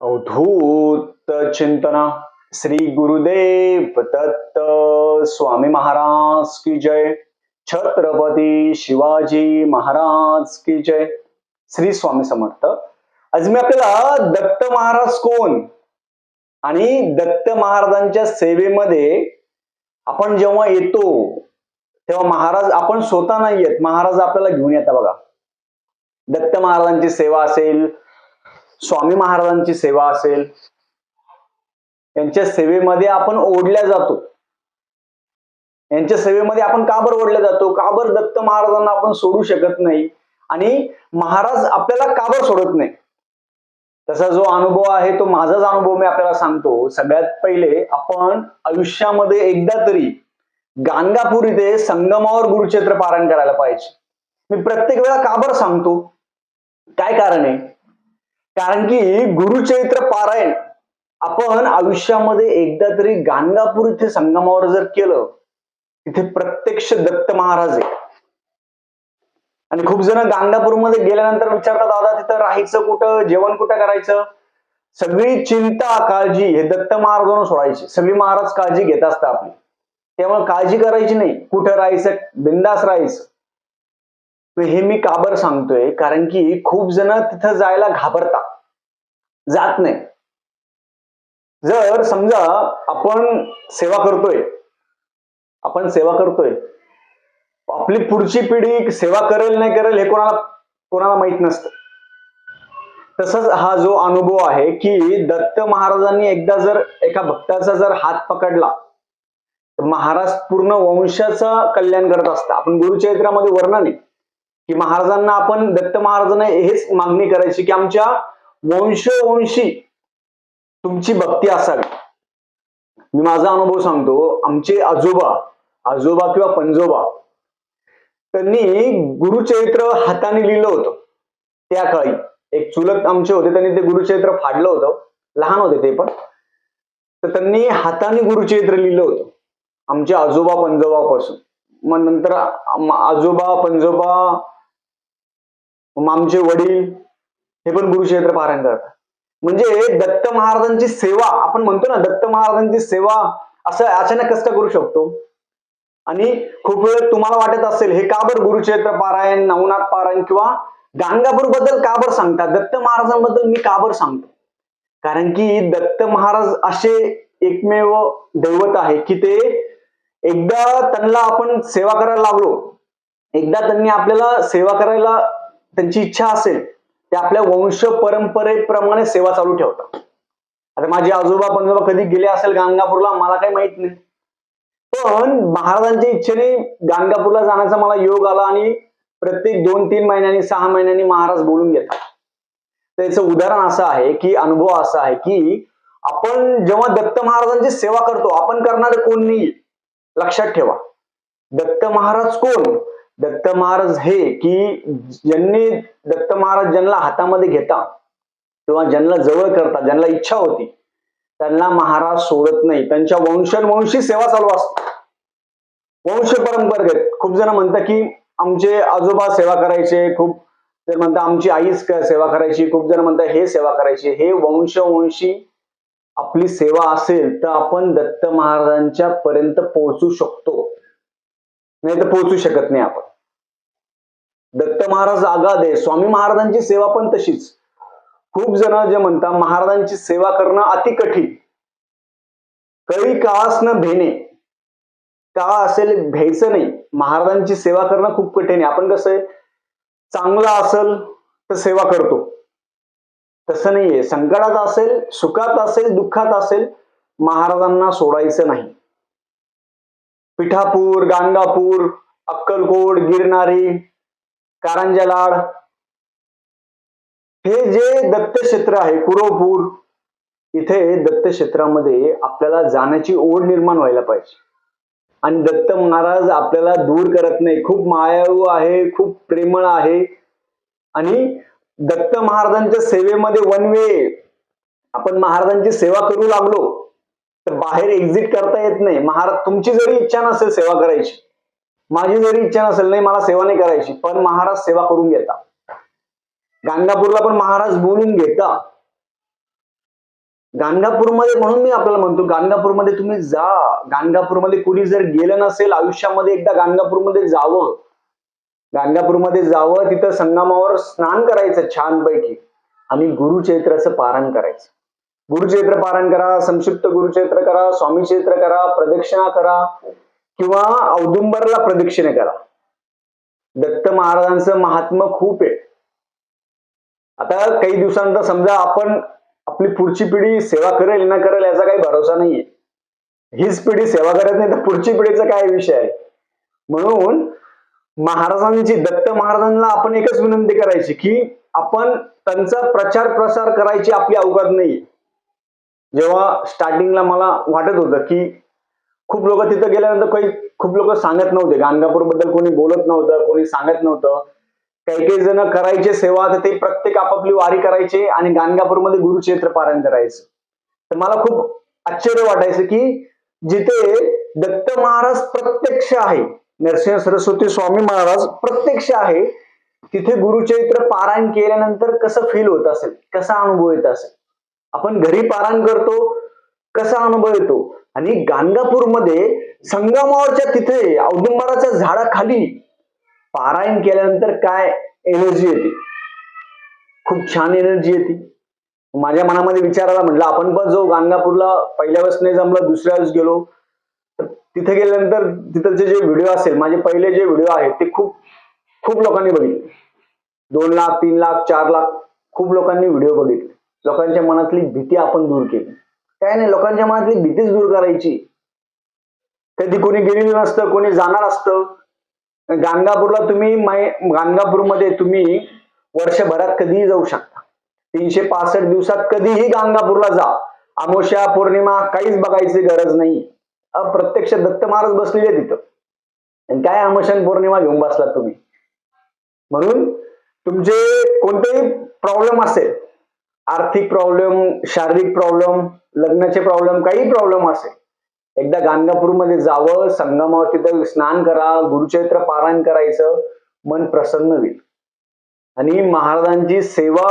अवधूत चिंतना। श्री गुरुदेव दत्त स्वामी महाराज की जय। छत्रपती शिवाजी महाराज की जय। श्री स्वामी समर्थ। आज मी आपल्याला दत्त महाराज कोण? आणि दत्त महाराजांच्या सेवेमध्ये आपण जेव्हा येतो तेव्हा महाराज आपण स्वतः नाही येत. महाराज आपल्याला घेऊन येतात बघा. दत्त महाराजांची सेवा असेल स्वामी महाराजांची सेवा असेल यांच्या सेवेमध्ये आपण ओढल्या जातो. यांच्या सेवेमध्ये आपण का बरं ओढल्या जातो? का बरं दत्त महाराजांना आपण सोडू शकत नाही? आणि महाराज आपल्याला का बरं सोडत नाही? तसा जो अनुभव आहे तो माझाच अनुभव मी आपल्याला सांगतो. सगळ्यात पहिले आपण आयुष्यामध्ये एकदा तरी गाणगापूर इथे संगमावर गुरुक्षेत्र पारायण करायला पाहिजे. मी प्रत्येक वेळा का बरं सांगतो? काय कारण आहे? कारण की गुरुचरित्र पारायण आपण आयुष्यामध्ये एकदा तरी गाणगापूर इथे संगमावर जर केलं तिथे प्रत्यक्ष दत्त महाराज आहे आणि खूप जण गाणगापूरमध्ये गेल्यानंतर विचारतात दादा तिथं राहायचं कुठं? जेवण कुठं करायचं? सगळी चिंता काळजी हे दत्त महाराजांना सोडायची. सगळी महाराज काळजी घेत असतात आपली. त्यामुळे काळजी करायची नाही. कुठं राहायचं? बिंदास राहायचं. हे मी काबर सांगतोय? कारण की खूप जण तिथं जायला घाबरतात. जात नाही. जर समजा आपण सेवा करतोय आपण सेवा करतोय आपली पुढची पिढी सेवा करेल नाही करेल हे कोणाला कोणाला माहीत नसतं. तसंच हा जो अनुभव आहे की दत्त महाराजांनी एकदा जर एका भक्ताचा जर हात पकडला तर महाराज पूर्ण वंशाचं कल्याण करत असतं आपण गुरुचरित्रामध्ये वर्णन आहे. की महाराजांना आपण दत्त महाराजांना हेच मागणी करायची की आमच्या वंशवंशी तुमची भक्ती असावी. मी माझा अनुभव सांगतो आमचे आजोबा आजोबा किंवा पंजोबा त्यांनी गुरुचरित्र हाताने लिहिलं होतं. त्या काळी एक चुलत आमचे होते त्यांनी ते गुरुचरित्र फाडलं होतं. लहान होते ते पण. तर त्यांनी हाताने गुरुचरित्र लिहिलं होतं. आमच्या आजोबा पंजोबापासून. मग नंतर आजोबा पंजोबा मामचे वडील हे पण गुरुक्षेत्र पारायण करतात. म्हणजे दत्त महाराजांची सेवा आपण म्हणतो ना दत्त महाराजांची सेवा असं अचानक कष्ट करू शकतो? आणि खूप वेळ तुम्हाला वाटत असेल हे का बरं गुरुक्षेत्र पारायण नवनाथ पारायण किंवा गाणगापूरबद्दल का बरं सांगतात? दत्त महाराजांबद्दल मी का बरं सांगतो? कारण की दत्त महाराज असे एकमेव दैवत आहे की ते एकदा त्यांना आपण सेवा करायला लागलो एकदा त्यांनी आपल्याला सेवा करायला त्यांची इच्छा असेल ते आपल्या वंश परंपरेप्रमाणे सेवा चालू ठेवतात. आता माझे आजोबा पंजोबा कधी गेले असेल गाणगापूरला मला काही माहीत नाही. पण महाराजांच्या इच्छेने गाणगापूरला जाण्याचा मला योग आला आणि प्रत्येक दोन तीन महिन्यांनी सहा महिन्यांनी महाराज बोलून घेतात. त्याचं उदाहरण असं आहे की अनुभव असा आहे की आपण जेव्हा दत्त महाराजांची सेवा करतो आपण करणारे कोण नाही लक्षात ठेवा. दत्त महाराज कोण? दत्त महाराज हे की ज्यांनी दत्त महाराज ज्यांना हातामध्ये घेता किंवा ज्यांना जवळ करता ज्यांना इच्छा होती त्यांना महाराज सोडत नाही. त्यांच्या वंशनवंशी सेवा चालू असते. वंश परंपरेत खूप जण म्हणतात की आमचे आजोबा सेवा करायचे खूप जण म्हणतात आमची आईच सेवा करायची खूप जण म्हणतात हे सेवा करायची. हे वंशवंशी आपली सेवा असेल तर आपण दत्त महाराजांच्या पर्यंत पोहोचू शकतो. नाही तर पोहोचू शकत नाही आपण. दत्त महाराज आगाद आहे स्वामी महाराजांची सेवा पण तशीच. खूप जण जे म्हणतात महाराजांची सेवा करणं अति कठीण. कळी काळास न भेणे. का असेल भ्यायचं नाही. महाराजांची सेवा करणं खूप कठीण आहे. आपण कसं आहे? चांगलं असेल तर सेवा करतो. तसं नाहीये. संकटात असेल सुखात असेल दुःखात असेल महाराजांना सोडायचं नाही. पिठापूर गाणगापूर अक्कलकोट गिरणारी कारंजलाड. हे जे दत्त क्षेत्र आहे कुरोपूर इथे दत्त क्षेत्रामध्ये आपल्याला जाण्याची ओढ निर्माण व्हायला पाहिजे. आणि दत्त महाराज आपल्याला दूर करत नाही. खूप मायाळू आहे खूप प्रेमळ आहे. आणि दत्त महाराजांच्या सेवेमध्ये वन वे आपण महाराजांची सेवा करू लागलो. तर बाहेर एक्झिट करता येत नाही. महाराज तुमची जरी इच्छा नसेल सेवा करायची माझी जरी इच्छा नसेल नाही मला सेवा नाही करायची पण महाराज सेवा करून घेता. गाणगापूरला पण महाराज बोलून घेता. गाणगापूरमध्ये म्हणून मी आपल्याला म्हणतो गाणगापूरमध्ये तुम्ही जा. गाणगापूरमध्ये कुणी जर गेलं नसेल आयुष्यामध्ये एकदा गाणगापूरमध्ये जावं. गाणगापूरमध्ये जावं तिथं संगमावर स्नान करायचं छानपैकी. आणि गुरुचैत्राचं पारण करायचं. गुरुक्षेत्र पारण करा संक्षिप्त गुरुक्षेत्र करा स्वामी क्षेत्र करा प्रदक्षिणा करा किंवा औदुंबरला प्रदक्षिणे करा. दत्त महाराजांचं महात्म खूप आहे. आता काही दिवसानंतर समजा आपण आपली पुढची पिढी सेवा करेल ना करेल याचा काही भरोसा नाहीये. हीच पिढी सेवा करत नाही तर पुढची पिढीचा काय विषय आहे? म्हणून महाराजांची दत्त महाराजांना आपण एकच विनंती करायची की आपण त्यांचा प्रचार प्रसार करायची आपली अवकात नाही जेव्हा स्टार्टिंगला मला वाटत होतं की खूप लोक तिथं गेल्यानंतर काही खूप लोक सांगत नव्हते. गाणगापूरबद्दल कोणी बोलत नव्हतं कोणी सांगत नव्हतं. काही काही जण करायचे सेवा तर ते प्रत्येक आपापली वारी करायचे आणि गाणगापूरमध्ये गुरुक्षेत्र पारायण करायचं. तर मला खूप आश्चर्य वाटायचं की जिथे दत्त महाराज प्रत्यक्ष आहे नरसिंह सरस्वती स्वामी महाराज प्रत्यक्ष आहे तिथे गुरुचरित्र पारायण केल्यानंतर कसं फील होत असेल कसा अनुभव येत असेल? आपण घरी पारायण करतो कसा अनुभव येतो? आणि गाणगापूरमध्ये संगमावरच्या तिथे औदुंबराच्या झाडाखाली पारायण केल्यानंतर काय एनर्जी येते? खूप छान एनर्जी येते. माझ्या मनामध्ये विचारायला म्हटलं आपण पण जो गाणगापूरला पहिल्या वेळेस नाही जमलं दुसऱ्या वेळेस गेलो तर तिथे गेल्यानंतर तिथलचे जे व्हिडिओ असेल माझे पहिले जे व्हिडिओ आहेत ते खूप खूप लोकांनी बघितले. दोन लाख तीन लाख चार लाख खूप लोकांनी व्हिडिओ बघितले. लोकांच्या मनातली भीती आपण दूर केली. काय नाही लोकांच्या मनातली भीतीच दूर करायची. कधी कोणी गेलेलं नसतं कोणी जाणार असतं. गाणगापूरला तुम्ही माय गाणगापूरमध्ये तुम्ही वर्षभरात कधीही जाऊ शकता. तीनशे पासष्ट दिवसात कधीही गाणगापूरला जा. अमावस्या पौर्णिमा काहीच बघायची गरज नाही. अप्रत्यक्ष प्रत्यक्ष दत्त महाराज बसलेले तिथं. आणि काय अमावस्या पौर्णिमा घेऊन बसलात तुम्ही? म्हणून तुमचे कोणतेही प्रॉब्लेम असेल आर्थिक प्रॉब्लेम शारीरिक प्रॉब्लेम लग्नाचे प्रॉब्लेम काही प्रॉब्लेम असेल. एकदा गाणगापूरमध्ये जावं संगमावर तिथं स्नान करा गुरुचरित्र पारायण करायचं मन प्रसन्न होईल. आणि महाराजांची सेवा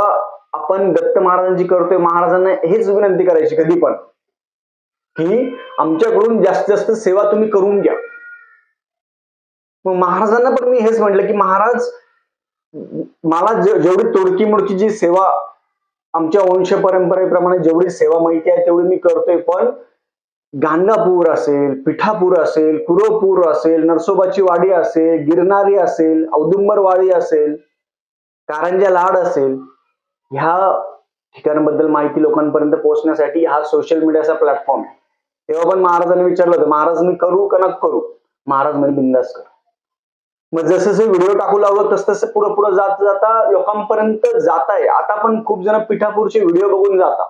आपण दत्त महाराजांची करतोय महाराजांना हेच विनंती करायची कधी पण की आमच्याकडून जास्तीत जास्त सेवा तुम्ही करून घ्या. मग महाराजांना पण मी हेच म्हटलं की महाराज मला जेवढी तोडकी मोडकी जी सेवा आमच्या वंश परंपरेप्रमाणे जेवढी सेवा माहिती आहे तेवढी मी करतोय. पण गाणगापूर असेल पिठापूर असेल कुरोपूर असेल नरसोबाची वाडी असेल गिरणारी असेल औदुंबर वाडी असेल कारंजा लाड असेल ह्या ठिकाणाबद्दल माहिती लोकांपर्यंत पोहोचण्यासाठी हा सोशल मीडियाचा प्लॅटफॉर्म आहे. तेव्हा पण महाराजांनी विचारलं होतं महाराज मी करू का नको करू? महाराज म्हणजे बिंदास करू. मग जसं जसं व्हिडिओ टाकू लागलो तस तसं पुढं पुढं जात जाता लोकांपर्यंत जात आहे आता पण खूप जण पिठापूरचे व्हिडिओ बघून जाता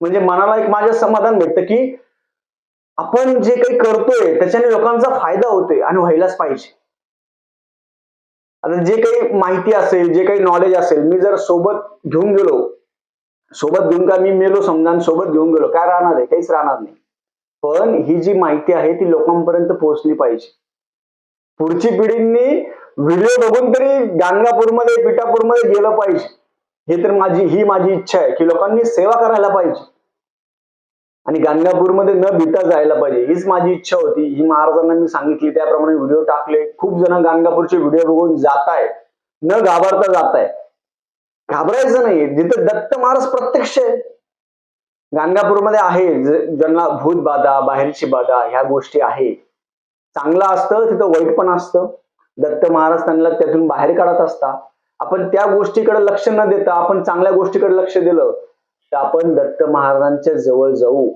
म्हणजे मनाला एक माझ्या समाधान भेटतं की आपण जे काही करतोय त्याच्याने लोकांचा फायदा होतोय आणि व्हायलाच पाहिजे. आता जे काही माहिती असेल जे काही नॉलेज असेल मी जर सोबत घेऊन गेलो सोबत घेऊन का मी मेलो समजा आणि सोबत घेऊन गेलो काय राहणार आहे? काहीच राहणार नाही. पण ही जी माहिती आहे ती लोकांपर्यंत पोहोचली पाहिजे. पुढची पिढींनी व्हिडिओ बघून तरी गाणगापूरमध्ये पिठापूरमध्ये गेलं पाहिजे. हे तर माझी ही माझी इच्छा आहे की लोकांनी सेवा करायला पाहिजे. आणि गाणगापूरमध्ये न भिता जायला पाहिजे. हीच माझी इच्छा होती. ही महाराजांना मी सांगितली. त्याप्रमाणे व्हिडिओ टाकले. खूप जण गाणगापूरचे व्हिडिओ बघून जात आहे न घाबरता जात आहे घाबरायचं नाही जिथं दत्त महाराज प्रत्यक्ष आहे. गाणगापूरमध्ये आहे. ज्यांना भूत बाधा बाहेरची बाधा ह्या गोष्टी आहे. चांगलं असतं तिथं वाईट पण असतं. दत्त महाराज त्यांना त्यातून बाहेर काढत असता आपण त्या गोष्टीकडे लक्ष न देता आपण चांगल्या गोष्टीकडे लक्ष दिलं तर आपण दत्त महाराजांच्या जवळ जाऊ.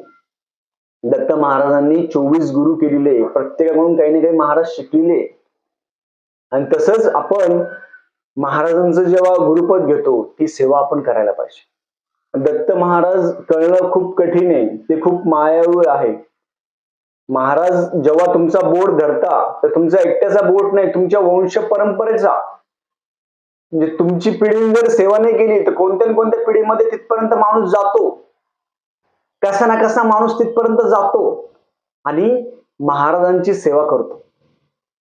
दत्त महाराजांनी चोवीस गुरु केलेले प्रत्येकाकडून काही ना काही महाराज शिकलेले. आणि तसंच आपण महाराजांचं जेव्हा गुरुपद घेतो ती सेवा आपण करायला पाहिजे. दत्त महाराज कळणं खूप कठीण आहे ते खूप मायाळू आहे. महाराज जेव्हा तुमचा बोट धरता तर तुमचा एकट्याचा बोट नाही तुमच्या वंश परंपरेचा. म्हणजे तुमची पिढी जर सेवा नाही केली तर कोणत्या न कोणत्या पिढीमध्ये तिथपर्यंत माणूस जातो? कसा ना कसा माणूस तिथपर्यंत जातो आणि महाराजांची सेवा करतो.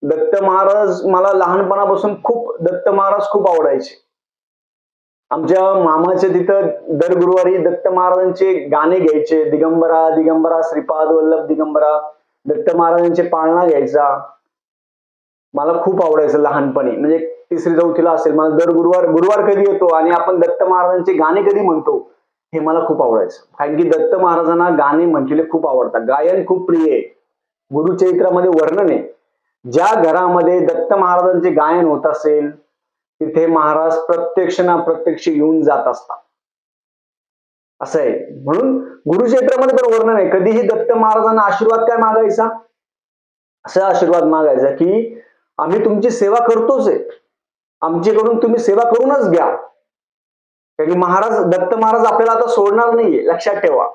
दत्त महाराज मला लहानपणापासून खूप दत्त महाराज खूप आवडायचे. आमच्या मामाच्या तिथं दर गुरुवारी दत्त महाराजांचे गाणे घ्यायचे. दिगंबरा दिगंबरा श्रीपाद वल्लभ दिगंबरा. दत्त महाराजांचे पाळणा घ्यायचा. मला खूप आवडायचं लहानपणी. म्हणजे तिसरी चौथीला असेल. मला दर गुरुवार गुरुवार कधी येतो आणि आपण दत्त महाराजांचे गाणे कधी म्हणतो हे मला खूप आवडायचं. कारण की दत्त महाराजांना गाणे म्हटलेले खूप आवडतात. गायन खूप प्रिय आहे. गुरुचरित्रामध्ये वर्णन आहे. ज्या घरामध्ये दत्त महाराजांचे गायन होत असेल तिथे महाराज प्रत्यक्ष ना प्रत्यक्ष येऊन जात असतात. असं आहे. म्हणून गुरुक्षेत्रामध्ये पण वर्णन आहे. कधीही दत्त महाराजांना आशीर्वाद काय मागायचा? असा आशीर्वाद मागायचा की आम्ही तुमची सेवा करतोच आहे. आमच्याकडून तुम्ही सेवा करूनच घ्या. कारण की महाराज दत्त महाराज आपल्याला आता सोडणार नाहीये. लक्षात ठेवा.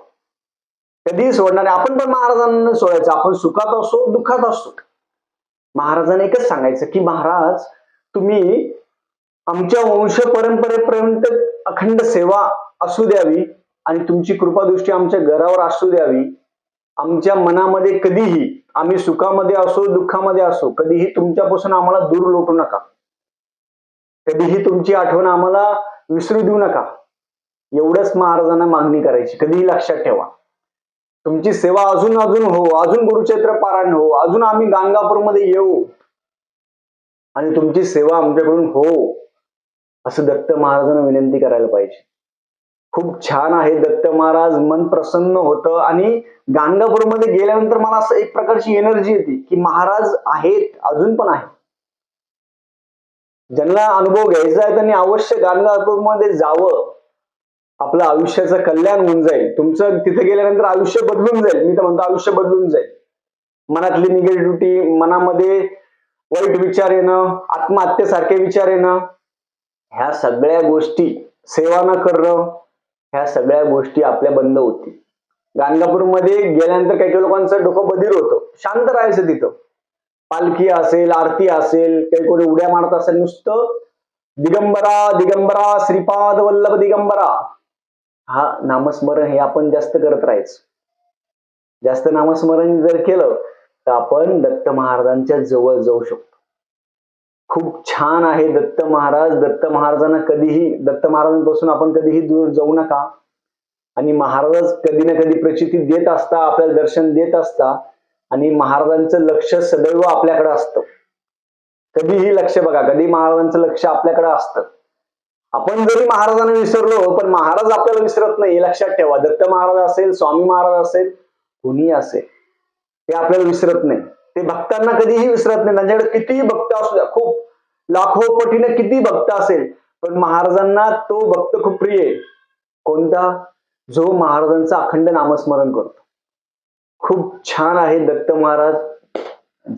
कधीही सोडणार नाही. आपण पण महाराजांना सोडायचं. आपण सुखात असो दुःखात असो. महाराजांनी एकच सांगायचं की महाराज तुम्ही आमच्या वंश परंपरेपर्यंत अखंड सेवा असू द्यावी आणि तुमची कृपादृष्टी आमच्या घरावर असू द्यावी. आमच्या मनामध्ये कधीही आम्ही सुखामध्ये असो दुःखामध्ये असो कधीही तुमच्यापासून आम्हाला दूर लोटू नका. कधीही तुमची आठवण आम्हाला विसरू देऊ नका. एवढंच महाराजांना मागणी करायची. कधीही लक्षात ठेवा. तुमची सेवा अजून अजून हो अजून गुरुचैत्र पारायण हो अजून आम्ही गाणगापूरमध्ये येऊ. आणि तुमची सेवा आमच्याकडून हो. असं दत्त महाराजांना विनंती करायला पाहिजे. खूप छान आहे दत्त महाराज मन प्रसन्न होतं आणि गाणगापूरमध्ये गेल्यानंतर मला असं एक प्रकारची एनर्जी येते की महाराज आहेत अजून पण आहे ज्यांना अनुभव घ्यायचा आहे त्यांनी अवश्य गाणगापूरमध्ये जावं. आपलं आयुष्याचं कल्याण होऊन जाईल. तुमचं तिथे गेल्यानंतर आयुष्य बदलून जाईल. मी तर म्हणतो आयुष्य बदलून जाईल. मनातली निगेटिव्हिटी मनामध्ये वाईट विचार येणं आत्महत्येसारखे विचार येणं ह्या सगळ्या गोष्टी सेवा न करणं ह्या सगळ्या गोष्टी आपल्या बंद होतील. गाणगापूरमध्ये गेल्यानंतर काही काही लोकांचं डोकं बधीर होतं. शांत राहायचं तिथं. पालखी असेल आरती असेल काही कोणी उड्या मारत असेल नुसतं दिगंबरा दिगंबरा श्रीपाद वल्लभ दिगंबरा. हा नामस्मरण हे आपण जास्त करत राहायचं. जास्त नामस्मरण जर केलं तर आपण दत्त महाराजांच्या जवळ जाऊ शकतो. खूप छान आहे दत्त महाराज. दत्त महाराजांना कधीही दत्त महाराजांपासून आपण कधीही दूर जाऊ नका. आणि महाराज कधी ना कधी प्रचिती देत असता आपल्याला दर्शन देत असता. आणि महाराजांचं लक्ष सदैव आपल्याकडे असतं. कधीही लक्ष बघा कधी महाराजांचं लक्ष आपल्याकडे असतं. आपण जरी महाराजांना विसरलो पण महाराज आपल्याला विसरत नाही. हे लक्षात ठेवा. दत्त महाराज असेल स्वामी महाराज असेल कोणी असेल ते आपल्याला विसरत नाही. ते भक्तांना कधीही विसरत नाही. त्यांच्याकडे कितीही भक्त असू द्या खूप लाखो पटीने किती भक्त असेल पण महाराजांना तो भक्त खूप प्रिय आहे. कोणता? जो महाराजांचं अखंड नामस्मरण करतो. खूप छान आहे दत्त महाराज.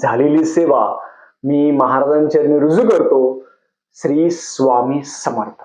झालेली सेवा मी महाराजांच्या रुजू करतो. श्री स्वामी समर्थ.